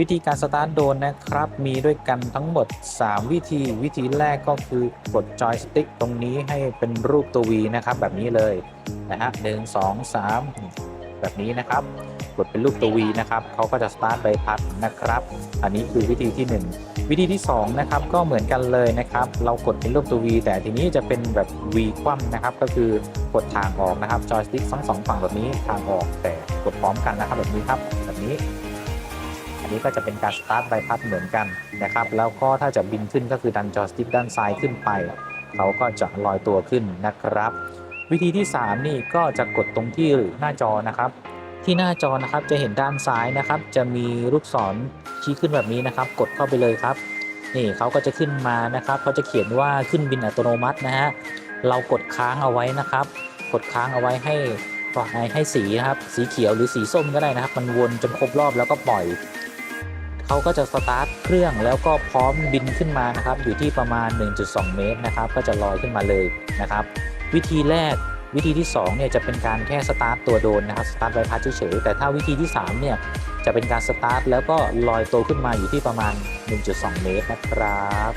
วิธีการสตาร์ทโดรนนะครับ มีด้วยกันทั้งหมด 3 วิธีวิธีแรกก็คือกดจอยสติ๊กตรงนี้ให้เป็นรูปตัว V นะครับ แบบนี้เลยนะฮะหนึ่งสองสามแบบนี้นะครับ กดเป็นรูปตัว V นะครับเขาก็จะสตาร์ทใบพัดนะครับ อันนี้คือวิธีที่ 1 วิธีที่ 2 นะครับ ก็เหมือนกันเลยนะครับ เรากดเป็นรูปตัว V แต่ทีนี้จะเป็นแบบ V คว่ำนะครับ ก็คือกดทางออกนะครับจอยสติ๊กทั้งสองฝั่งแบบนี้ทางออกแต่กดพร้อมกันนะครับ แบบนี้ครับแบบนี้ อันนี้ก็จะเป็นการสตาร์ทใบพัดเหมือนกันนะครับ แล้วก็ถ้าจะบินขึ้นก็คือดันจอสติ๊กด้านซ้ายขึ้นไป เขาก็จะลอยตัวขึ้นนะครับ วิธีที่ 3 นี่ก็จะกดตรงที่หน้าจอนะครับ ที่หน้าจอนะครับจะเห็นด้านซ้ายนะครับ จะมีลูกศรชี้ขึ้นแบบนี้นะครับ กดเข้าไปเลยครับนี่เขาก็จะขึ้นมานะครับเขาจะเขียนว่าขึ้นบินอัตโนมัตินะฮะเรากดค้างเอาไว้นะครับ กดค้างเอาไว้ให้ให้ให้สีนะครับ สีเขียวหรือสีส้มก็ได้นะครับ มันวนจนครบรอบแล้วก็ปล่อย เขาก็จะสตาร์ทเครื่องแล้วก็พร้อมบินขึ้นมานะครับอยู่ที่ประมาณ 1.2 เมตรนะครับก็จะลอยขึ้นมาเลยนะครับวิธีแรกวิธีที่2เนี่ยจะเป็นการแค่สตาร์ทตัวโดรนนะครับสตาร์ทใบพัดเฉยๆแต่ถ้าวิธีที่3เนี่ยจะเป็นการสตาร์ทแล้วก็ลอยตัวขึ้นมาอยู่ที่ประมาณ 1.2 เมตรนะครับ